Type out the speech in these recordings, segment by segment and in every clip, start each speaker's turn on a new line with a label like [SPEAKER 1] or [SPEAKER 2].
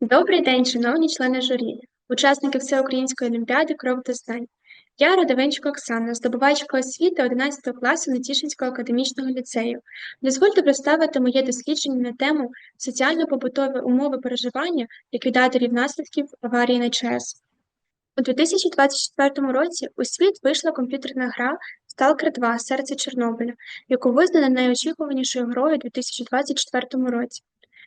[SPEAKER 1] Добрий день, шановні члени журі, учасники Всеукраїнської олімпіади «Кров до знань». Я Родовенчик Оксана, здобувачка освіти 11 класу Нетішинського академічного ліцею. Дозвольте представити моє дослідження на тему соціально-побутові умови переживання ліквідаторів наслідків аварії на ЧАЕС. У 2024 році у світ вийшла комп'ютерна гра Stalker 2. Серце Чорнобиля, яку визнано найочікуванішою грою у 2024 році.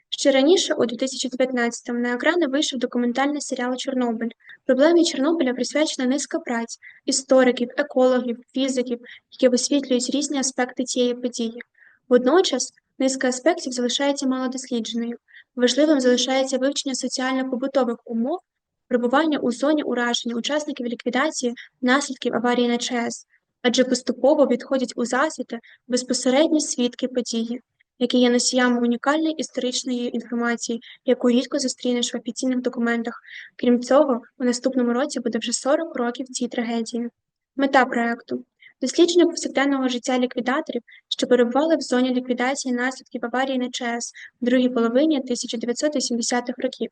[SPEAKER 1] Ще раніше, у 2019-му, на екрани вийшов документальний серіал Чорнобиль. Проблемі Чорнобиля присвячена низка праць істориків, екологів, фізиків, які висвітлюють різні аспекти цієї події. Водночас низка аспектів залишається малодослідженою. Важливим залишається вивчення соціально-побутових умов, перебування у зоні ураження учасників ліквідації наслідків аварії на ЧАЕС, адже поступово відходять у засвіти безпосередні свідки події які є носіями унікальної історичної інформації, яку рідко зустрінеш в офіційних документах. Крім цього, у наступному році буде вже 40 років цій трагедії. Мета проекту дослідження повсякденного життя ліквідаторів, що перебували в зоні ліквідації наслідків аварії на ЧАЕС в другій половині 1980-х років.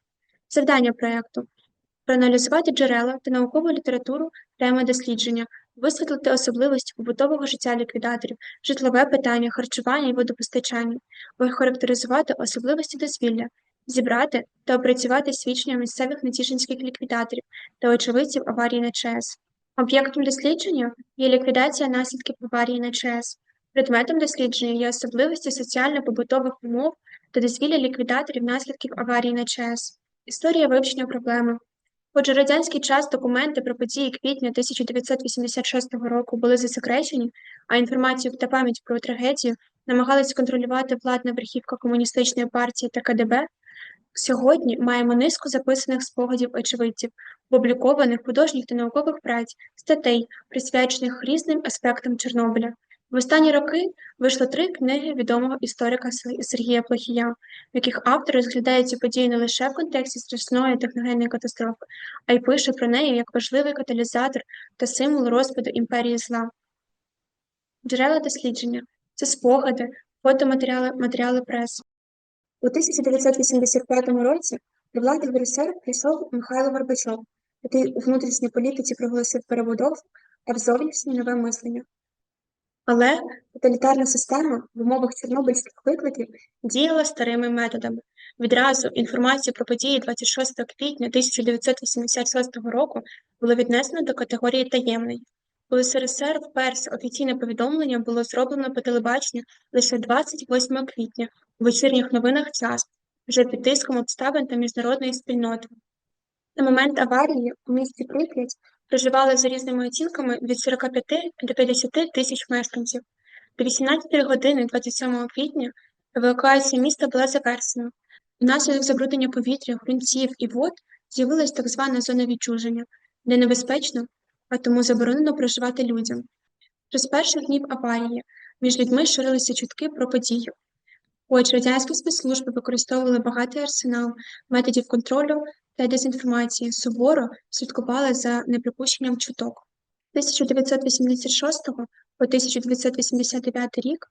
[SPEAKER 1] Завдання проекту проаналізувати джерела та наукову літературу теми дослідження, висвітлити особливості побутового життя ліквідаторів, житлове питання, харчування і водопостачання, охарактеризувати особливості дозвілля, зібрати та опрацювати свідчення місцевих нетішинських ліквідаторів та очевидців аварії на ЧАЕС. Об'єктом дослідження є ліквідація наслідків аварії на ЧАЕС. Предметом дослідження є особливості соціально-побутових умов та дозвілля ліквідаторів наслідків аварії на ЧАЕС. Історія вивчення проблеми. Отже, радянський час документи про події квітня 1986 року були засекречені, а інформацію та пам'ять про трагедію намагалась контролювати владна верхівка комуністичної партії та КДБ. Сьогодні маємо низку записаних спогадів очевидців, опублікованих художніх та наукових праць, статей, присвячених різним аспектам Чорнобиля. В останні роки вийшло три книги відомого історика Сергія Плохія, в яких автор розглядає цю подію не лише в контексті страшної техногенної катастрофи, а й пише про неї як важливий каталізатор та символ розпаду імперії зла. Джерела дослідження це спогади, фотоматеріали матеріали преси. У 1985 році до влади в РСР прийшов Михайло Горбачов, який у внутрішній політиці проголосив перебудову, а в зовнішнє нове мислення. Але тоталітарна система в умовах чорнобильських викликів діяла старими методами. Відразу інформацію про події 26 квітня 1986 року було віднесено до категорії таємної. У СРСР вперше офіційне повідомлення було зроблено по телебаченню лише 28 квітня у вечірніх новинах час, вже під тиском обставин та міжнародної спільноти. На момент аварії у місті Прип'ять проживали за різними оцінками від 45 до 50 тисяч мешканців. До 18 години 27 квітня евакуація міста була завершена. Внаслідок забруднення повітря, ґрунтів і вод з'явилась так звана зона відчуження, де небезпечно, а тому заборонено проживати людям. Вже з перших днів аварії між людьми ширилися чутки про подію. Отже, радянські спецслужби використовували багатий арсенал методів контролю та дезінформації суворо слідкували за неприпущенням чуток. 1986 по 1989 рік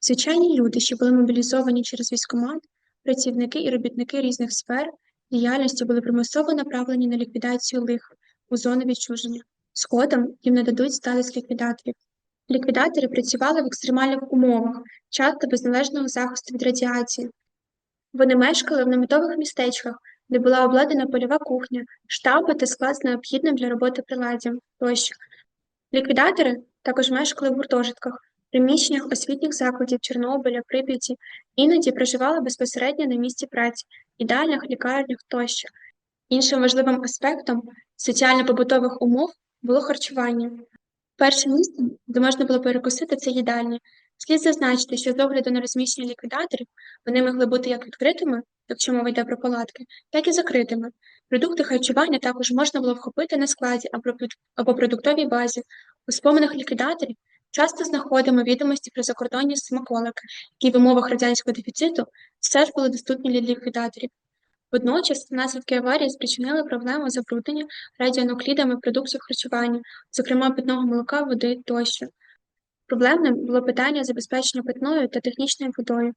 [SPEAKER 1] звичайні люди, що були мобілізовані через військомат, працівники і робітники різних сфер діяльності були примусово направлені на ліквідацію лиха у зони відчуження. Згодом їм нададуть статус ліквідаторів. Ліквідатори працювали в екстремальних умовах, часто без належного захисту від радіації. Вони мешкали в наметових містечках, де була обладнана польова кухня, штаби та склад з необхідним для роботи приладдям тощо. Ліквідатори також мешкали в гуртожитках, приміщеннях освітніх закладів Чорнобиля, Прип'яті, іноді проживали безпосередньо на місці праці, ідеальних лікарнях тощо. Іншим важливим аспектом соціально-побутових умов було харчування. Першим місцем, де можна було перекусити, це їдальні. Слід зазначити, що з огляду на розміщення ліквідаторів вони могли бути як відкритими, якщо мова йде про палатки, так і закритими. Продукти харчування також можна було вхопити на складі або продуктовій базі. У споминах ліквідаторів часто знаходимо відомості про закордонні смаколики, які в умовах радянського дефіциту все ж були доступні для ліквідаторів. Водночас наслідки аварії спричинили проблему забруднення радіонуклідами продуктів харчування, зокрема питного молока, води тощо. Проблемним було питання забезпечення питною та технічною водою.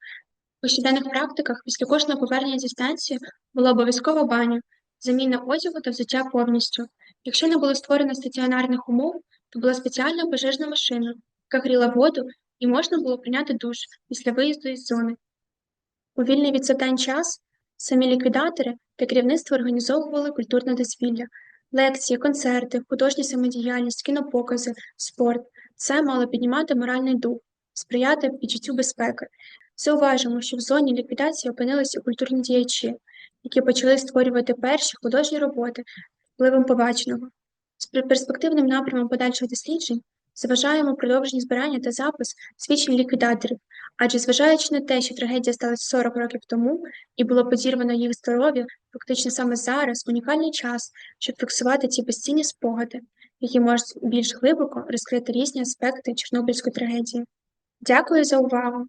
[SPEAKER 1] У щоденних практиках після кожного повернення зі станції була обов'язкова баня, заміна одягу та взуття повністю. Якщо не було створено стаціонарних умов, то була спеціальна пожежна машина, яка гріла воду і можна було прийняти душ після виїзду із зони. У вільний від завдань час самі ліквідатори та керівництво організовували культурне дозвілля, лекції, концерти, художня самодіяльність, кінопокази, спорт. Це мало піднімати моральний дух, сприяти відчуттю безпеки. Зауважимо, що в зоні ліквідації опинилися культурні діячі, які почали створювати перші художні роботи впливом побаченого. З перспективним напрямом подальших досліджень заважаємо продовження збирання та запис свідчень ліквідаторів, адже зважаючи на те, що трагедія сталася 40 років тому і було подірвано їх здоров'я, фактично саме зараз унікальний час, щоб фіксувати ці безцінні спогади, які можуть більш глибоко розкрити різні аспекти Чорнобильської трагедії. Дякую за увагу!